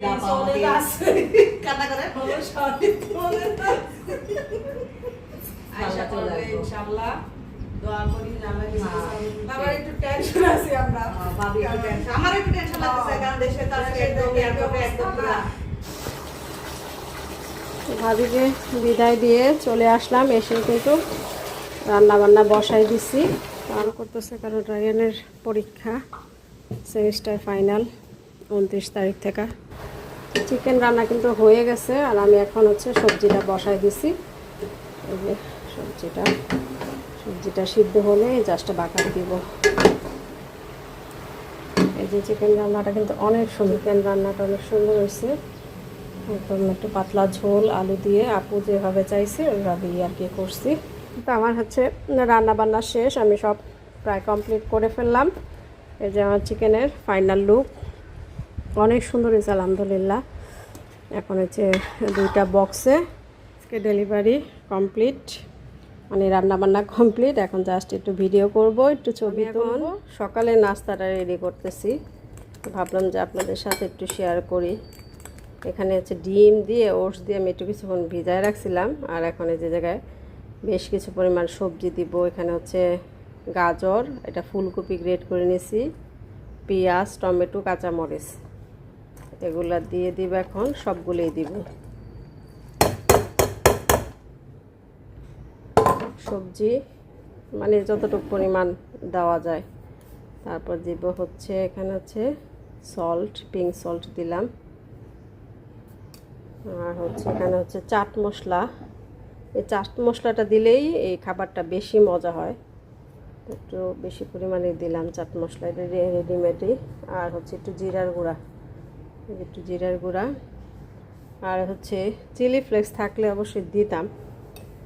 ইনশাআল্লাহ। দোয়া করি যে আল্লাহ কিছু হ্যাঁ। করবে। বাবার একটু টেনশন আছে আমরা। আহ, ভাবি একটু টেনশন আমার একটু টেনশন লাগতেছে কারণ দেশে তো একদম এয়ারপোর্টে ভাবিকে বিদায় দিয়ে চলে আসলাম এসে কিন্তু রান্না বান্না বসাই দিছি। আরও করতেছে কারণ রায়ানের পরীক্ষা সেমিস্টার ফাইনাল। উনত্রিশ তারিখ থেকে। চিকেন রান্না কিন্তু হয়ে গেছে আর আমি এখন হচ্ছে সবজিটা বসাই দিছি। এই যে সবজিটা সবজিটা সিদ্ধ হলে জাস্টটা বাকার দিব। এই যে চিকেন রান্নাটা কিন্তু অনেক সুন্দর চিকেন রান্নাটা অনেক সুন্দর হয়েছে। একদম একটু পাতলা ঝোল, আলু দিয়ে আপু যেভাবে চাইছে ওইভাবেই আর কি করছি। তো আমার হচ্ছে রান্না বান্না শেষ, আমি সব প্রায় কমপ্লিট করে ফেললাম। এই যে আমার চিকেনের ফাইনাল লুক অনেক সুন্দর হয়েছে আলহামদুলিল্লাহ। এখন হচ্ছে দুইটা বক্সে আজকে ডেলিভারি কমপ্লিট মানে রান্না বান্না কমপ্লিট এখন জাস্ট একটু ভিডিও করব একটু ছবি তুলব। সকালে নাস্তাটা রেডি করতেছি। ভাবলাম যে আপনাদের সাথে একটু শেয়ার করি। এখানে হচ্ছে ডিম দিয়ে ওটস দিয়ে আমি একটু কিছুক্ষণ ভিজায় রাখছিলাম। আর এখন এই যে জায়গায় বেশ কিছু পরিমাণ সবজি দিব। এখানে হচ্ছে গাজর এটা ফুলকপি গ্রেট করে নিয়েছি। পেঁয়াজ টমেটো কাঁচামরিচ। এগুলা দিয়ে দিব এখন, সবগুলোই দিব। সবজি মানে যতটুকু পরিমাণ দেওয়া যায়। তারপর দিব হচ্ছে, এখানে হচ্ছে সল্ট পিঙ্ক সল্ট দিলাম। আর হচ্ছে এখানে হচ্ছে চাট মশলা। এই চাট মশলাটা দিলেই এই খাবারটা বেশি মজা হয়। একটু বেশি পরিমাণে দিলাম চাট মশলা, এটা রেডিমেডই আর হচ্ছে একটু জিরার গুঁড়া। একটু জিরার গুঁড়া আর হচ্ছে চিলি ফ্লেক্স থাকলে অবশ্যই দিতাম,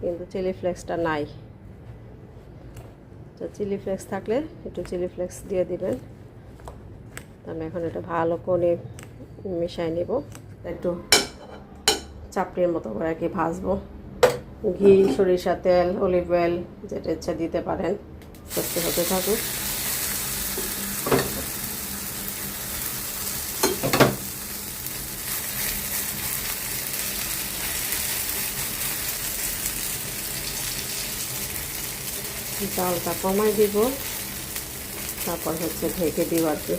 কিন্তু চিলি ফ্লেক্সটা নাই। তো চিলি ফ্লেক্স থাকলে একটু চিলি ফ্লেক্স দিয়ে দিবেন। আমি এখন এটা ভালো করে মিশাই নেব। একটু চাপড়ির মতো করে আর কি ভাজবো। ঘি, সরিষা তেল অলিভ অয়েল যেটা ইচ্ছা দিতে পারেন সত্যি হতে থাকুক। চালটা কমাই দিব। তারপর হচ্ছে ঢেকে দিব আর কি।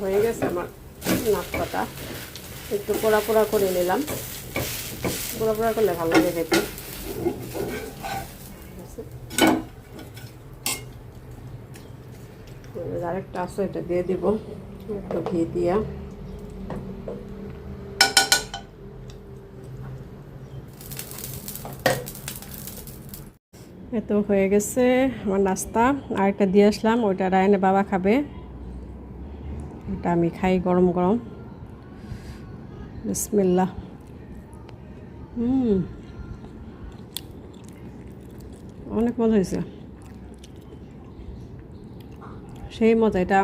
হয়ে গেছে আমার নাস্তাটা। একটু পোড়া পোড়া করে নিলাম। পোড়া পোড়া করলে ভালো লাগে খেতে। আরেকটা আছে, এটা দিয়ে দিব। একটু ঘি দিয়া। এত হয়ে গেছে আমার নাস্তা। আর একটা দিয়ে আসলাম, ওইটা রায়নে বাবা খাবে। এটা আমি খাই গরম গরম। বিসমিল্লা হুম। অনেক মজা হয়েছে। সেই মজা, এটা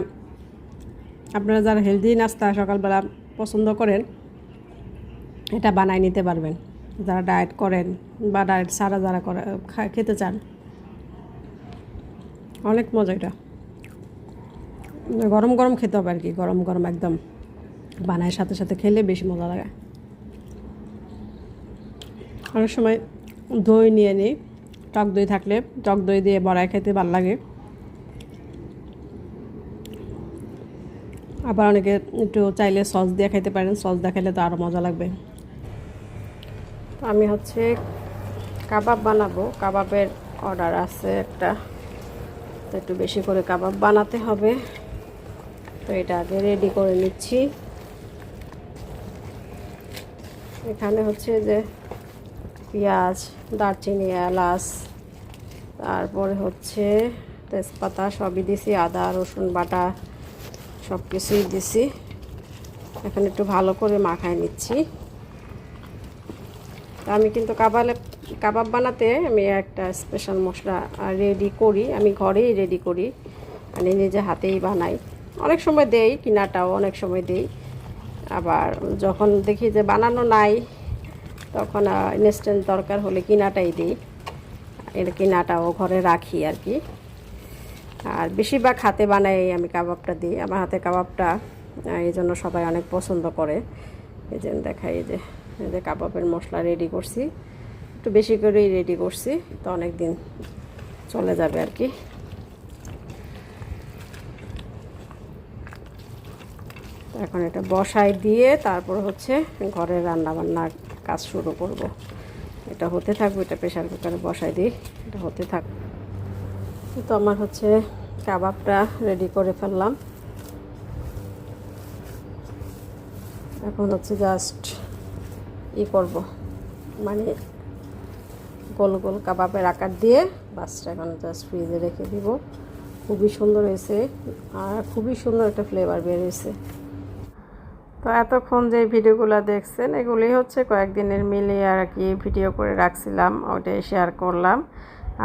আপনারা যারা হেলদি নাস্তা সকালবেলা পছন্দ করেন, এটা বানাই নিতে পারবেন। যারা ডায়েট করেন বা ডায়েট ছাড়া যারা করা খেতে চান। অনেক মজা এটা। গরম গরম খেতে হবে আর কি, গরম গরম একদম। বানায় সাথে সাথে খেলে বেশি মজা লাগে। অনেক সময় দই নিয়ে নিই টক দই থাকলে, টক দই দিয়ে বড়াই খেতে ভালো লাগে। আবার অনেকে একটু চাইলে সস দিয়ে খেতে পারেন, সস দিয়ে খেলে তো আরও মজা লাগবে। আমি হচ্ছে কাবাব বানাবো। কাবাবের অর্ডার আছে একটা। তো একটু বেশি করে কাবাব বানাতে হবে। তো এটা আগে রেডি করে নিচ্ছি। এখানে হচ্ছে যে পেঁয়াজ, দারচিনি, এলাচ, তারপরে হচ্ছে তেজপাতা সবই দিছি, আদা, রসুন, বাটা সব কিছুই দিছি। এখন একটু ভালো করে মাখায় নিচ্ছি। আমি কিন্তু কাবালে কাবাব বানাতে আমি একটা স্পেশাল মশলা রেডি করি। আমি ঘরেই রেডি করি। মানে নিজে হাতেই বানাই। অনেক সময় দেই, কিনাটাও অনেক সময় দেই। আবার যখন দেখি যে বানানো নাই, তখন ইনস্ট্যান্ট দরকার হলে কিনাটাই দিই। এর কিনাটাও ঘরে রাখি আর কি। আর বেশিরভাগ হাতে বানাই আমি কাবাবটা দিই। আমার হাতে কাবাবটা এই জন্য সবাই অনেক পছন্দ করে। এই যে দেখাই যে, এই যে কাবাবের মশলা রেডি করছি। একটু বেশি করেই রেডি করছি, তো অনেক দিন চলে যাবে আর কি। এখন এটা বসায় দিয়ে তারপর হচ্ছে ঘরের রান্না বান্নার কাজ শুরু করব। এটা হতে থাকবে, এটা প্রেশার কুকারে বসায় দিই, এটা হতে থাক। তো আমার হচ্ছে কাবাবটা রেডি করে ফেললাম। এখন হচ্ছে জাস্ট ই করব। মানে গোল গোল কাবাবের আকার দিয়ে বাসটা এখন জাস্ট ফ্রিজে রেখে দিব। খুবই সুন্দর হয়েছে আর খুবই সুন্দর একটা ফ্লেভার বের হয়েছে। তো এতক্ষণ যে ভিডিওগুলো দেখছেন, এগুলি হচ্ছে কয়েকদিনের মিলিয়ে আর কি ভিডিও করে রাখছিলাম ওটাই শেয়ার করলাম।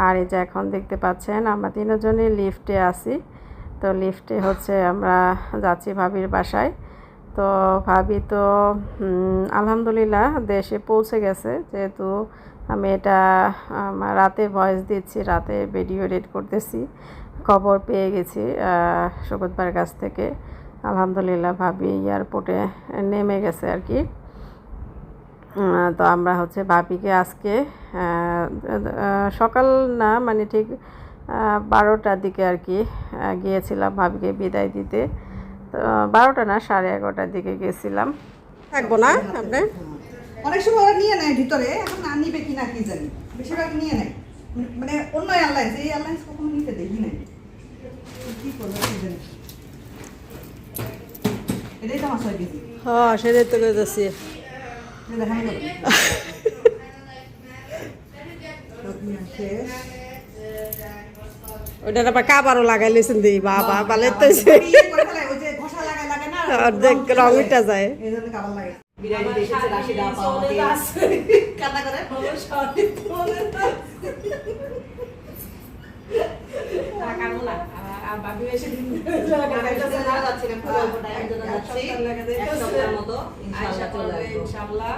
আর এই যে এখন দেখতে পাচ্ছেন, আমরা তিনজনই লিফটে আছি। তো লিফটে হচ্ছে আমরা যাচ্ছি ভাবির বাসায়। তো ভাবি তো আলহামদুলিল্লাহ দেশে পৌঁছে গেছে। যেহেতু আমি এটা রাতে ভয়েস দিচ্ছি, রাতে ভিডিও এডিট করতেছি, খবর পেয়ে গেছি সুগতবার কাছ থেকে। আলহামদুলিল্লাহ ভাবি এয়ারপোর্টে নেমে গেছে আর কি। তো আমরা হচ্ছে ভাবিকে আজকে সকাল না মানে ঠিক বারোটার দিকে আর কি গিয়েছিলাম ভাবিকে বিদায় দিতে। তো বারোটা না সাড়ে এগারোটার দিকে গেছিলাম। থাকব না আপনি অনেক সময় ওরা নিয়ে নেয় ভিতরে এখন না নিবে কি না কি জানি। বেশিরভাগ নিয়ে নেয়। মানে অন্য এয়ারলাইন্স এই এয়ারলাইন্স কখনো নিতে দেখি নাই। কি করব কি জানি। এটাই তো আমার ছয় কেজি। হ্যাঁ সেটাই তো দেখানো যাবে ওইটা আবার কাবারও লাগাই লেছেন দিই বাবা ভালো তো অর্ধেক রং উঠা যায়। আমার? আমার। ইনশাআল্লাহ।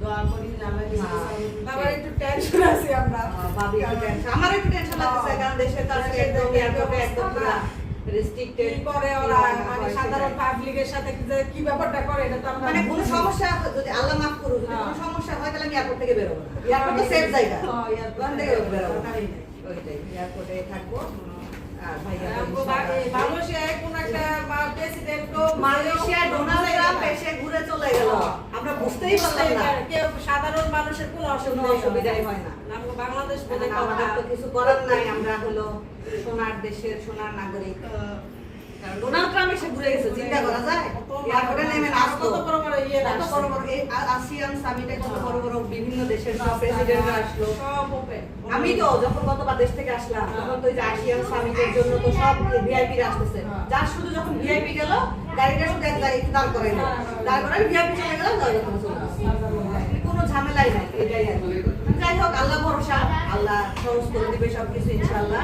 দোয়া। করি। কিছু। আবার একটু টেনশন আছি। আমরা। আহ, একটু টেনশন লাগতেছে কারণ দেশের তো আজকে একদম একদম পুরা ওরা? মানে সাধারণ পাবলিকের সাথে কি ব্যাপারটা করে? এটা তো আমরা মানে কোনো সমস্যা যদি আল্লাহ মাফ করুক যদি কোনো হ্যাঁ। সমস্যা হয় তাহলে আমি এয়ারপোর্ট থেকে বেরোবো না। এয়ারপোর্ট তো সেফ জায়গা। হ্যাঁ, এয়ারপোর্ট থেকে থেকে বেরোবো। বেরোবো। না। ওইটাই। এয়ারপোর্টে থাকব। ঘুরে চলে গেল। আমরা বুঝতেই পারলাম না। কেউ সাধারণ মানুষের কোনো অসুবিধা অসুবিধাই হয় না। বাংলাদেশ কিছু করার নাই আমরা হলো সোনার দেশের সোনার নাগরিক। ডোনাল্ড ট্রাম্প এসে ঘুরে গেছে চিন্তা করা যায়? এয়ারপোর্টে নেমে নাচতো কত বড় বড় ইয়ে কত বড় বড় এই আসিয়ান সামিটে কত বড় বড় বিভিন্ন দেশের সব প্রেসিডেন্টরা আসলো। আমি তো যখন গতবার দেশ থেকে আসলাম তখন তো যে আসিয়ান সামিটের জন্য তো সব ভিআইপি আসতেছে। যার শুধু যখন ভিআইপি গেল গাড়িটা শুধু এক একটু দাঁড় করে দাঁড় করে ভিআইপি চলে আসলাম। কোনো ঝামেলাই নাই এটাই আর যাই হোক আল্লাহ ভরসা আল্লাহ সহজ করে দিবে সব কিছু ইনশাআল্লাহ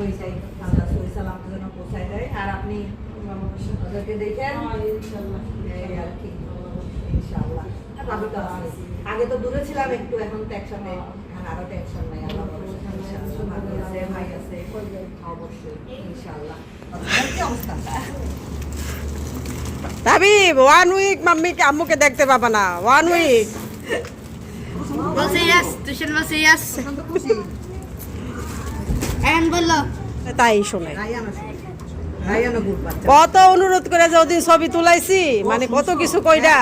ওইটাই আল্লাহ সহি সালাম যেন পৌঁছায় দেয়। আর আপনি ওদেরকে দেখেন। আর কি তো আছে। আগে তো দূরে ছিলাম একটু এখন তো একসাথে আরও টেনশন নাই আল্লাহ ভরসা, ইনশাআল্লাহ। ভাবি আছে, ভাই আছে অবশ্যই ইনশাআল্লাহ। কি অবস্থা? তাবিব ওয়ান উইক মাম্মিকে আম্মুকে দেখতে পাবা না ওয়ান উইক তাই শোনে। কত অনুরোধ করে যে ওদিন ছবি তুলাইছি? মানে কত কিছু কইরা।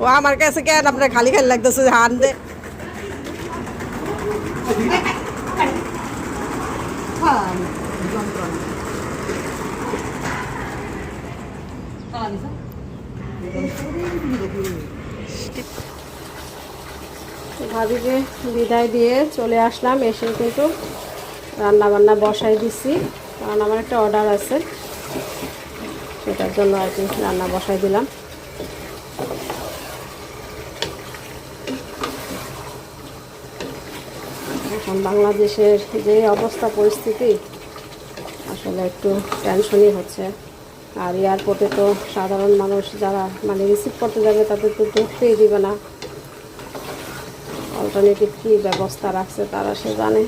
ও আমার কাছে কেন আপনার খালি খালি লাগতেছে হান দে। ভাবিকে বিদায় দিয়ে চলে আসলাম, এসে কিন্তু রান্না বান্না বসাই দিছি। কারণ আমার একটা অর্ডার আছে, সেটার জন্য আর কি রান্না বসাই দিলাম। এখন বাংলাদেশের যে অবস্থা পরিস্থিতি, আসলে একটু টেনশনই হচ্ছে। আর এয়ারপোর্টে তো সাধারণ মানুষ যারা মানে রিসিভ করতে যাবে, তাদের তো ঢুকতেই দিবে না। অল্টারনেটিভ কী ব্যবস্থা রাখছে তারা সে জানে।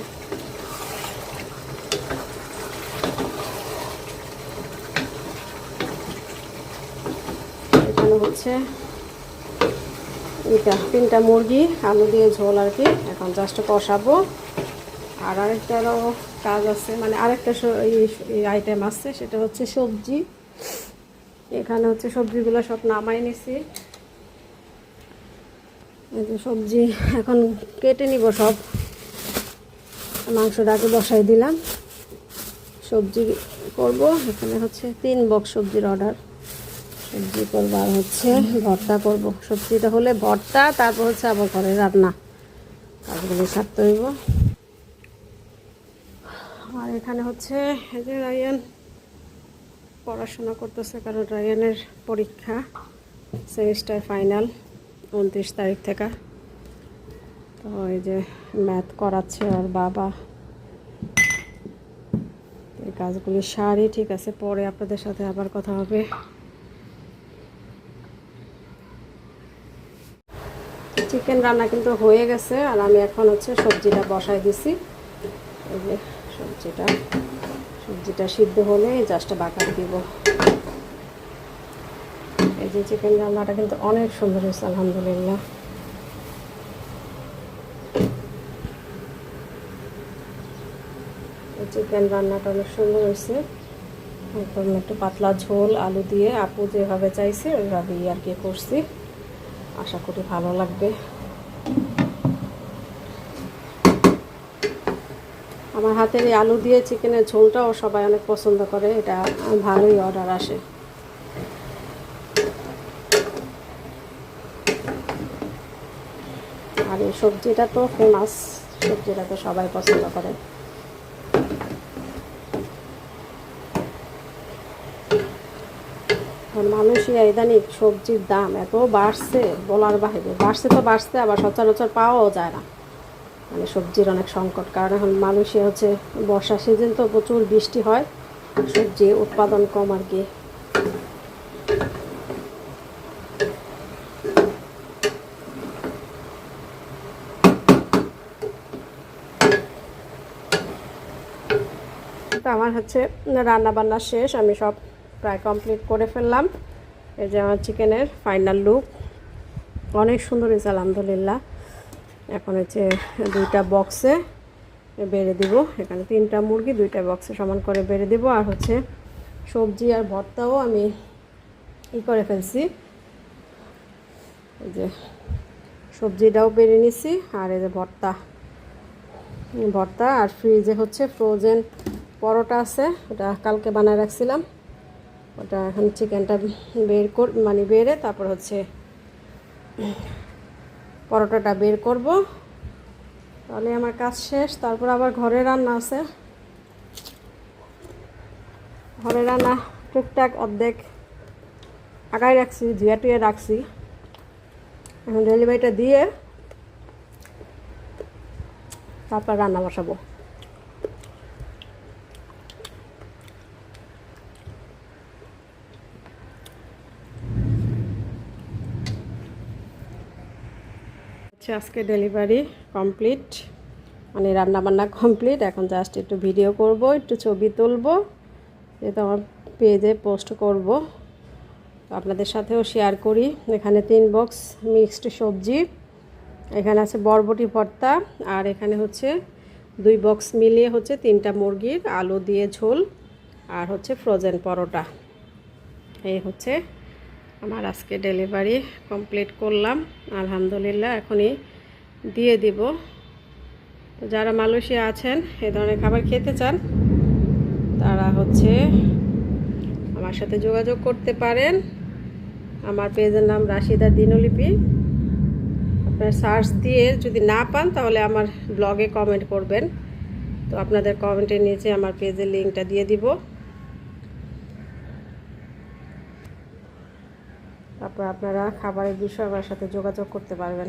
এখানে হচ্ছে এটা তিনটা মুরগি, আলু দিয়ে ঝোল আর কি। এখন জাস্ট কষাবো। আর আরেকটারও কাজ আছে মানে আরেকটা আইটেম আছে, সেটা হচ্ছে সবজি। এখানে হচ্ছে সবজিগুলো সব নামাই নিছি। এই যে সবজি এখন কেটে নিব সব। মাংসটাকে বসাই দিলাম। সবজি করব, এখানে হচ্ছে তিন বক্স সবজির অর্ডার সবজি করব আর হচ্ছে, ভর্তা করব সবজিটা হলে ভর্তা, তারপর হচ্ছে আবার ঘরে রান্না। কাজগুলি সারতে হইব আর এখানে হচ্ছে, এই যে রায়ান পড়াশোনা করতেছে, কারণ রায়ানের পরীক্ষা সেমিস্টার ফাইনাল উনত্রিশ তারিখ থেকে। তো এই যে ম্যাথ করাচ্ছে ওর বাবা। এই কাজগুলি সারি ঠিক আছে, পরে আপনাদের সাথে আবার কথা হবে। চিকেন রান্না কিন্তু হয়ে গেছে, আর আমি এখন হচ্ছে সবজিটা বসাই দিছি। এই যে সবজিটা সবজিটা সিদ্ধ হলে জাস্ট বাকার দিব। এই যে চিকেন রান্নাটা কিন্তু অনেক সুন্দর হয়েছে, আলহামদুলিল্লাহ। চিকেন রান্নাটা অনেক সুন্দর হয়েছে। একদম একটু পাতলা ঝোল, আলু দিয়ে আপু যেভাবে চাইছে, ওইভাবেই আর কি করছি। আশা করি ভালো লাগবে। আমার হাতের এই আলু দিয়ে চিকেনের ঝোলটাও সবাই অনেক পছন্দ করে, এটা ভালোই অর্ডার আসে। আর এই সবজিটা তো ফেমাস সবজিটা তো সবাই পছন্দ করে। এখন মানুষই ইদানিক সবজির দাম এত বাড়ছে বলার বাইরে বাড়ছে তো বাড়ছে, আবার সচরাচর পাওয়াও যায় না। মানে সবজির অনেক সংকট। কারণ এখন মানুষই হচ্ছে, বর্ষা সিজন তো প্রচুর বৃষ্টি হয়, সবজি উৎপাদন কম আর কি। আমার হচ্ছে রান্না বান্না শেষ, আমি সব প্রায় কমপ্লিট করে ফেললাম। এই যে আমার চিকেনের ফাইনাল লুক অনেক সুন্দর হয়েছে, আলহামদুলিল্লাহ। এখন হচ্ছে দুইটা বক্সে বেড়ে দিব। এখানে তিনটা মুরগি, দুইটা বক্সে সমান করে বেড়ে দিব। আর হচ্ছে সবজি আর ভর্তাও আমি ই করে ফেলছি। এই যে সবজিটাও বেড়ে নিছি। আর এই যে ভর্তা ভর্তা আর ফ্রিজে হচ্ছে ফ্রোজেন পরোটা আছে। ওটা কালকে বানায় রাখছিলাম। ওটা এখন চিকেনটা বের কর মানে বেড়ে তারপর হচ্ছে পরোটাটা বের করব। তাহলে আমার কাজ শেষ, তারপর আবার ঘরে রান্না আছে। ঘরে রান্না টুকটাক অর্ধেক আগায় রাখছি, ধুয়ে টুয়ে রাখছি। এখন ডেলিভারিটা দিয়ে তারপর রান্না বসাবো। হচ্ছে আজকে ডেলিভারি কমপ্লিট মানে রান্না বান্না কমপ্লিট এখন জাস্ট একটু ভিডিও করব, একটু ছবি তুলবো, যেহেতু আমার পেজে পোস্ট করব। আপনাদের সাথেও শেয়ার করি। এখানে তিন বক্স মিক্সড সবজি, এখানে আছে বরবটি ভর্তা, আর এখানে হচ্ছে দুই বক্স মিলিয়ে হচ্ছে তিনটা মুরগির আলু দিয়ে ঝোল, আর হচ্ছে ফ্রোজেন পরোটা। এই হচ্ছে আমার আজকে ডেলিভারি কমপ্লিট করলাম। আলহামদুলিল্লাহ এখনই দিয়ে দিব। তো যারা মালয়েশিয়া আছেন, এ ধরনের খাবার খেতে চান, তারা হচ্ছে আমার সাথে যোগাযোগ করতে পারেন। আমার পেজের নাম রাশিদা দিনলিপি। আপনার সার্চ দিয়ে যদি না পান, তাহলে আমার ব্লগে কমেন্ট করবেন। তো আপনাদের কমেন্টের নিচে আমার পেজের লিঙ্কটা দিয়ে দিব। তারপর আপনারা খাবারের বিষয় সাথে যোগাযোগ করতে পারবেন।